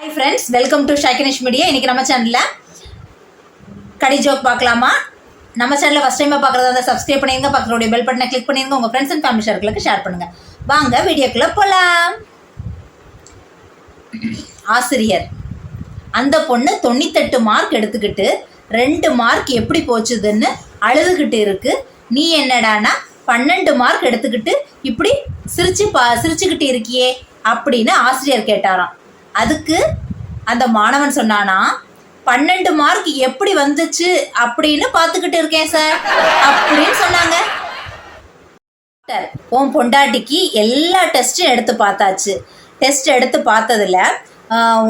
Hi friends welcome to ஷைக்கனிஷ் media இன்றைக்கி நம்ம சேனலில் கடி ஜோக் பார்க்கலாமா? நம்ம சேனலில் ஃபஸ்ட் டைமாக பார்க்குறதா இருந்தால் சப்ஸ்கிரைப் பண்ணிருங்க பக்கத்துடைய பெல் பட்டனை கிளிக் பண்ணிருங்க உங்கள் ஃப்ரெண்ட்ஸ் அண்ட் ஃபேமிலி சர்க்கிளுக்கு ஷேர் பண்ணுங்கள் வாங்க வீடியோக்குள்ளே போகலாம் ஆசிரியர் அந்த பொண்ணு தொண்ணூத்தெட்டு மார்க் எடுத்துக்கிட்டு ரெண்டு மார்க் எப்படி போச்சுதுன்னு அழுதுகிட்டு இருக்கு. நீ என்னடானா பன்னெண்டு மார்க் எடுத்துக்கிட்டு இப்படி சிரிச்சு பா சிரிச்சுக்கிட்டு இருக்கியே அப்படின்னு ஆசிரியர் கேட்டாராம். அதுக்கு அந்த மாணவன் சொன்னானா பன்னெண்டு மார்க் எப்படி வந்துச்சு அப்படின்னு பார்த்துக்கிட்டு இருக்கேன் சார் அப்படின்னு சொன்னாங்க. டாக்டர் உன் பொண்டாட்டிக்கு எல்லா டெஸ்ட்டும் எடுத்து பார்த்தாச்சு. டெஸ்ட் எடுத்து பார்த்ததுல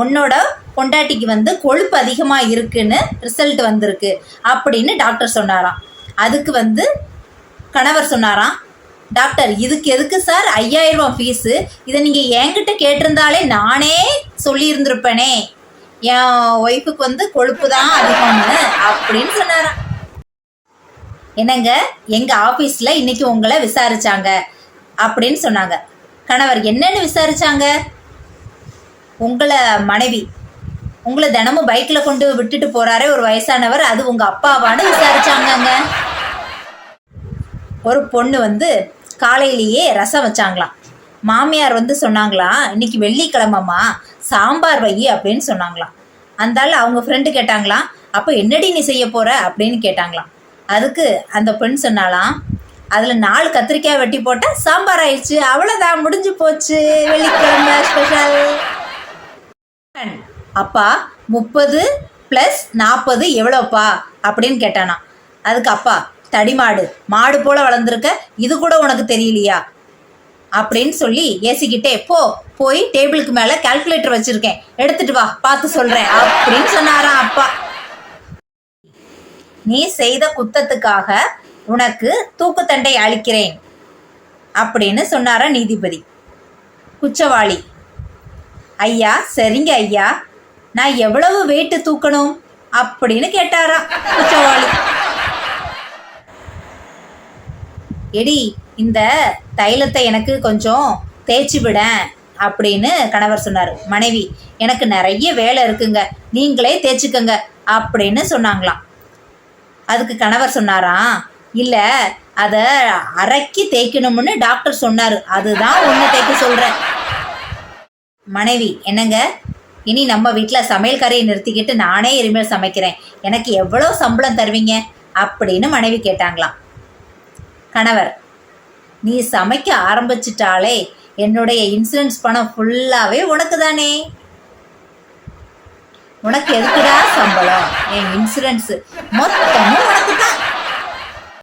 உன்னோட பொண்டாட்டிக்கு வந்து கொழுப்பு அதிகமாக இருக்குன்னு ரிசல்ட் வந்திருக்கு அப்படின்னு டாக்டர் சொன்னாராம். அதுக்கு வந்து கணவர் சொன்னாராம் டாக்டர் இதுக்கு எதுக்கு சார் ஐயாயிரம் ரூபாய் ஃபீஸு இதை நீங்கள் என்கிட்ட கேட்டிருந்தாலே நானே சொல்லியிருந்திருப்பேனே. என் ஒய்ஃபுக்கு வந்து கொழுப்பு தான் அதிகம்னு அப்படின்னு சொன்னாராம். என்னங்க எங்க ஆபீஸ்ல இன்னைக்கு உங்களை விசாரிச்சாங்க அப்படின்னு சொன்னாங்க. கணவர் என்னன்னு விசாரிச்சாங்க? உங்களை மனைவி. உங்களை தினமும் பைக்கில் கொண்டு விட்டுட்டு போறாரே ஒரு வயசானவர் அது உங்க அப்பாவான்னு விசாரிச்சாங்கங்க. ஒரு பொண்ணு வந்து காலையிலேயே ரசம் வச்சாங்களாம். மாமியார் வந்து சொன்னாங்களாம் இன்னைக்கு வெள்ளிக்கிழமம்மா சாம்பார் வை அப்படின்னு சொன்னாங்களாம். அந்தால அவங்க ஃப்ரெண்டு கேட்டாங்களாம் அப்போ என்னடி நீ செய்ய போற? அப்படின்னு கேட்டாங்களாம். அதுக்கு அந்த பெண் சொன்னாலாம் அதில் நாலு கத்திரிக்காய் வெட்டி போட்டால் சாம்பார் ஆயிடுச்சு அவ்வளோதான் முடிஞ்சு போச்சு வெள்ளிக்கிழமை ஸ்பெஷல் அப்பா முப்பது ப்ளஸ் நாற்பது எவ்வளோப்பா அப்படின்னு கேட்டானா அதுக்கு அப்பா தடிமாடு மாடு போல வளர்ந்துருக்க இது கூட உனக்கு தெரியலையா? அப்படின்னு சொல்லி ஏசிக்கிட்டே போ போய் டேபிளுக்கு மேலே கால்குலேட்டர் வச்சிருக்கேன். எடுத்துட்டு வா பார்த்து சொல்றேன் அப்படின்னு சொன்னாராம் அப்பா. நீ செய்த குத்தத்துக்காக உனக்கு தூக்குத்தண்டை அளிக்கிறேன் அப்படின்னு சொன்னாரா நீதிபதி. குச்சவாளி ஐயா சரிங்க ஐயா. நான் எவ்வளவு வெயிட்டு தூக்கணும்? அப்படின்னு கேட்டாரா குச்சவாளி எடி இந்த தைலத்தை எனக்கு கொஞ்சம் தேய்ச்சி விட அப்படின்னு கணவர் சொன்னார். மனைவி எனக்கு நிறைய வேலை இருக்குங்க நீங்களே தேய்ச்சிக்கங்க அப்படின்னு சொன்னாங்களாம். அதுக்கு கணவர் சொன்னாராம் இல்லை அதை அரைக்கி தேய்க்கணும்னு டாக்டர் சொன்னார் அதுதான் ஒன்று தேய்க்க சொல்கிறேன் மனைவி என்னங்க இனி நம்ம வீட்டில் சமையல் கரையை நிறுத்திக்கிட்டு நானே இனிமேல் சமைக்கிறேன் எனக்கு எவ்வளோ சம்பளம் தருவீங்க? அப்படின்னு மனைவி கேட்டாங்களாம். கணவர். நீ சமைக்க ஆரம்பிச்சிட்டாலே என்னுடைய இன்சூரன்ஸ் பணம் ஃபுல்லாகவே உனக்கு தானே உனக்கு எதுக்குடா சம்பளம்? என் இன்சூரன்ஸ் மொத்தமும் உனக்கு தான்